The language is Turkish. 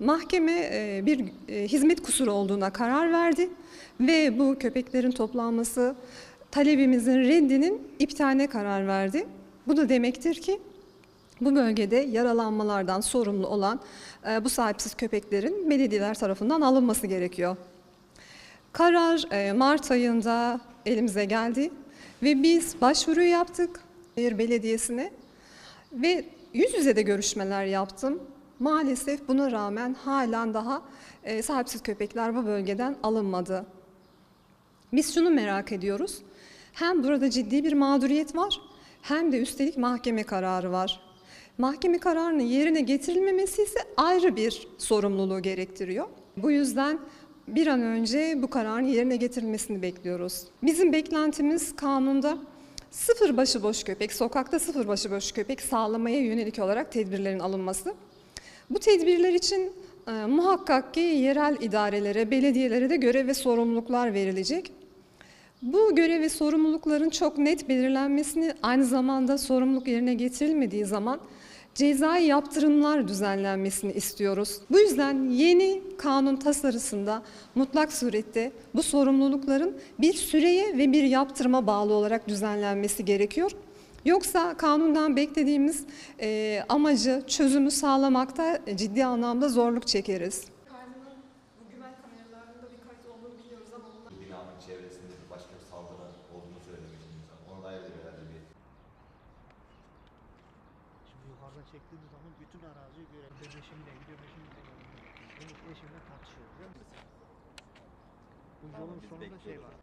Mahkeme e, bir e, hizmet kusuru olduğuna karar verdi ve bu köpeklerin toplanması talebimizin reddinin iptaline karar verdi. Bu da demektir ki bu bölgede yaralanmalardan sorumlu olan e, bu sahipsiz köpeklerin belediyeler tarafından alınması gerekiyor. Karar Mart ayında elimize geldi ve biz başvuru yaptık Şehir Belediyesi'ne ve yüz yüze de görüşmeler yaptım. Maalesef buna rağmen halen daha e, sahipsiz köpekler bu bölgeden alınmadı. Biz şunu merak ediyoruz. Hem burada ciddi bir mağduriyet var hem de üstelik mahkeme kararı var. Mahkeme kararının yerine getirilmemesi ise ayrı bir sorumluluğu gerektiriyor. Bu yüzden bir an önce bu kararın yerine getirilmesini bekliyoruz. Bizim beklentimiz kanunda sıfır başıboş köpek, sokakta sıfır başıboş köpek sağlamaya yönelik olarak tedbirlerin alınması. Bu tedbirler için e, muhakkak ki yerel idarelere, belediyelere de görev ve sorumluluklar verilecek. Bu görev ve sorumlulukların çok net belirlenmesini aynı zamanda sorumluluk yerine getirilmediği zaman cezai yaptırımlar düzenlenmesini istiyoruz. Bu yüzden yeni kanun tasarısında mutlak surette bu sorumlulukların bir süreye ve bir yaptırıma bağlı olarak düzenlenmesi gerekiyor. Yoksa kanundan beklediğimiz eee, amacı, çözümü sağlamakta ciddi anlamda zorluk çekeriz. Bu binanın çevresinde başka bir saldırı olduğunu söylemiştiniz. Ona dair de herhalde bir Şimdi yukarıdan çektiğimiz zaman bütün araziyi görelim. Ben eşimle gidiyorum eşimle gidiyorum. Benim eşimle tartışıyoruz değil mi? Bu yolun sonunda şey var.